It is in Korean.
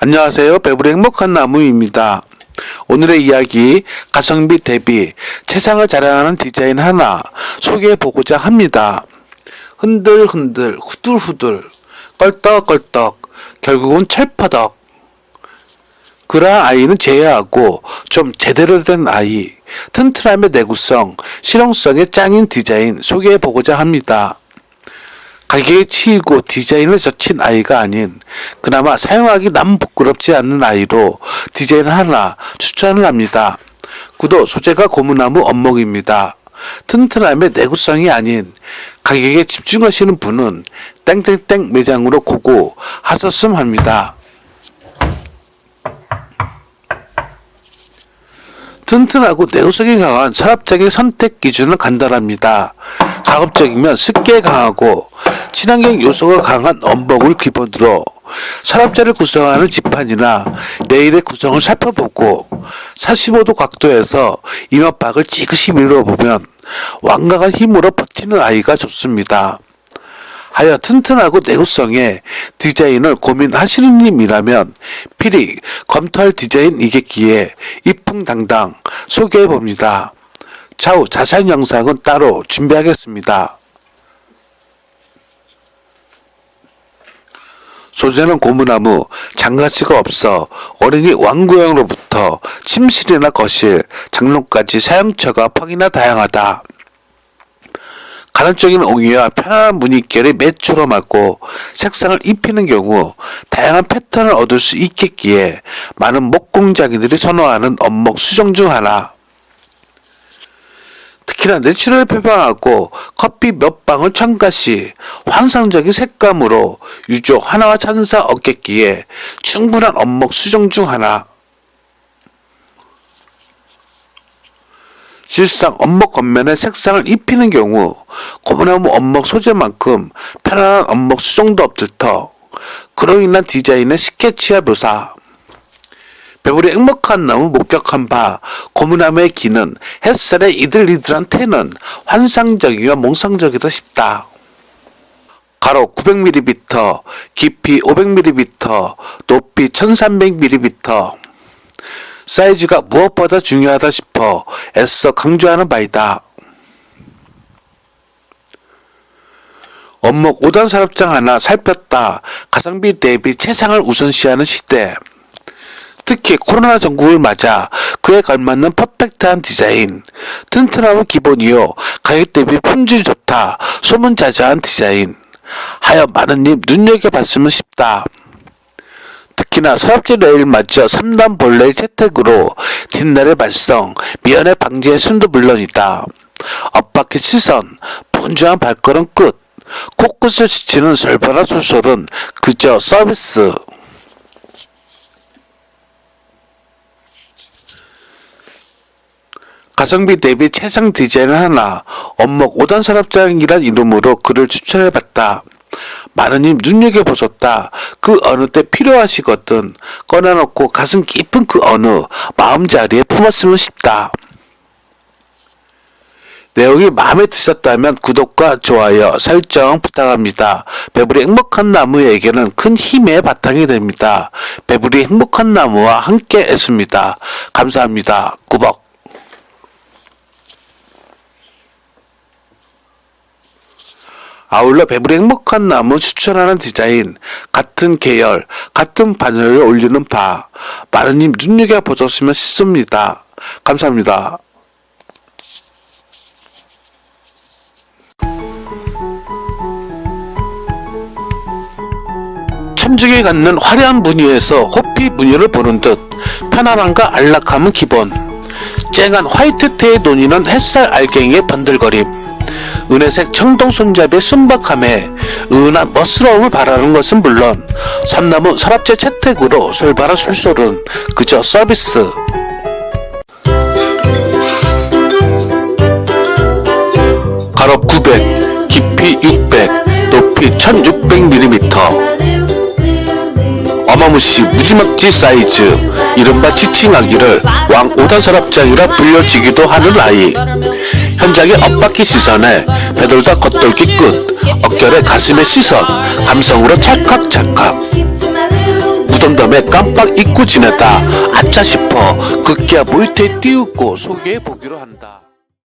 안녕하세요. 배불의 행복한 나무입니다. 오늘의 이야기 가성비 대비 세상을 자랑하는 디자인 하나 소개해 보고자 합니다. 흔들흔들 후들후들 껄떡껄떡 결국은 철퍼덕 그러한 아이는 제외하고 좀 제대로 된 아이 튼튼함의 내구성 실용성의 짱인 디자인 소개해 보고자 합니다. 가격에 치이고 디자인을 젖힌 아이가 아닌 그나마 사용하기 남 부끄럽지 않는 아이로 디자인 하나 추천을 합니다. 구도 소재가 고무나무 원목입니다. 튼튼함의 내구성이 아닌 가격에 집중하시는 분은 땡땡땡 매장으로 고고 하셨음 합니다. 튼튼하고 내구성이 강한 서랍장의 선택 기준은 간단합니다. 가급적이면 습기에 강하고 친환경 요소가 강한 원목을 기본으로 서랍장을 구성하는 지판이나 레일의 구성을 살펴보고 45도 각도에서 이마박을 지그시 밀어보면 완강한 힘으로 버티는 아이가 좋습니다. 하여 튼튼하고 내구성의 디자인을 고민하시는 님이라면 필히 검토할 디자인이겠기에 이풍당당 소개해 봅니다. 차후 자세한 영상은 따로 준비하겠습니다. 소재는 고무나무, 장가치가 없어 어린이 왕구형으로부터 침실이나 거실, 장롱까지 사용처가 퍽이나 다양하다. 가능적인 옹이와 편안한 무늬결의 매초로 맞고 색상을 입히는 경우 다양한 패턴을 얻을 수 있겠기에 많은 목공장이들이 선호하는 원목 수정 중 하나. 특히나 내추럴 표방하고 커피 몇 방울 첨가 시 환상적인 색감으로 유조 하나와 찬사 얻겠기에 충분한 원목 수정 중 하나. 실상 원목 겉면에 색상을 입히는 경우 고무나무 원목 소재만큼 편안한 원목 수정도 없을 터 그로 인한 디자인의 스케치와 묘사 배불리 행복한 나무 목격한 바 고무나무의 기는 햇살에 이들이들한 태는 환상적이며 몽상적이다 싶다. 가로 900mm, 깊이 500mm, 높이 1300mm, 사이즈가 무엇보다 중요하다 싶어 애써 강조하는 바이다. 원목 5단 사업장 하나 살폈다. 가성비 대비 최상을 우선시하는 시대. 특히 코로나 전국을 맞아 그에 걸맞는 퍼펙트한 디자인, 튼튼함은 기본이요 가격 대비 품질이 좋다, 소문자자한 디자인. 하여 많은 님 눈여겨봤으면 싶다. 특히나 서랍지 레일 맞춰 3단 볼레의 채택으로 뒷날의 발성, 미연의 방지의 순도 물론이다. 엇박의 시선, 분주한 발걸음 끝, 코끝을 스치는 솔바나 솔솔은 그저 서비스. 가성비 대비 최상 디자인 하나, 원목 5단 서랍장이란 이름으로 그를 추천해봤다. 많은 님 눈여겨보셨다. 그 어느 때 필요하시거든. 꺼내놓고 가슴 깊은 그 어느 마음 자리에 품었으면 싶다. 내용이 마음에 드셨다면 구독과 좋아요, 설정 부탁합니다. 배불이 행복한 나무에게는 큰 힘의 바탕이 됩니다. 배불이 행복한 나무와 함께 했습니다. 감사합니다. 꾸벅. 아울러 배불이 행복한 나무 추천하는 디자인, 같은 계열, 같은 바늘을 올리는 바, 마르님 눈여겨보셨으면 싶습니다. 감사합니다. 참중에 갖는 화려한 무늬에서 호피 무늬를 보는 듯 편안함과 안락함은 기본 쨍한 화이트테의 논이는 햇살 알갱이의 번들거림 은혜색 청동 손잡이의 순박함에 은은한 멋스러움을 바라는 것은 물론 삼나무 서랍재 채택으로 솔바라 솔솔은 그저 서비스. 가로 900 깊이 600 높이 1600mm 어마무시 무지막지 사이즈. 이른바 지칭하기를 왕 5단 서랍장이라 불려지기도 하는 아이 현장의 엇바퀴 시선에 배돌다 겉돌기 끝 어결의 가슴의 시선 감성으로 찰칵찰칵 무덤덤에 깜빡 잊고 지냈다. 아차 싶어 급기야 모니터에 띄우고 소개해 보기로 한다.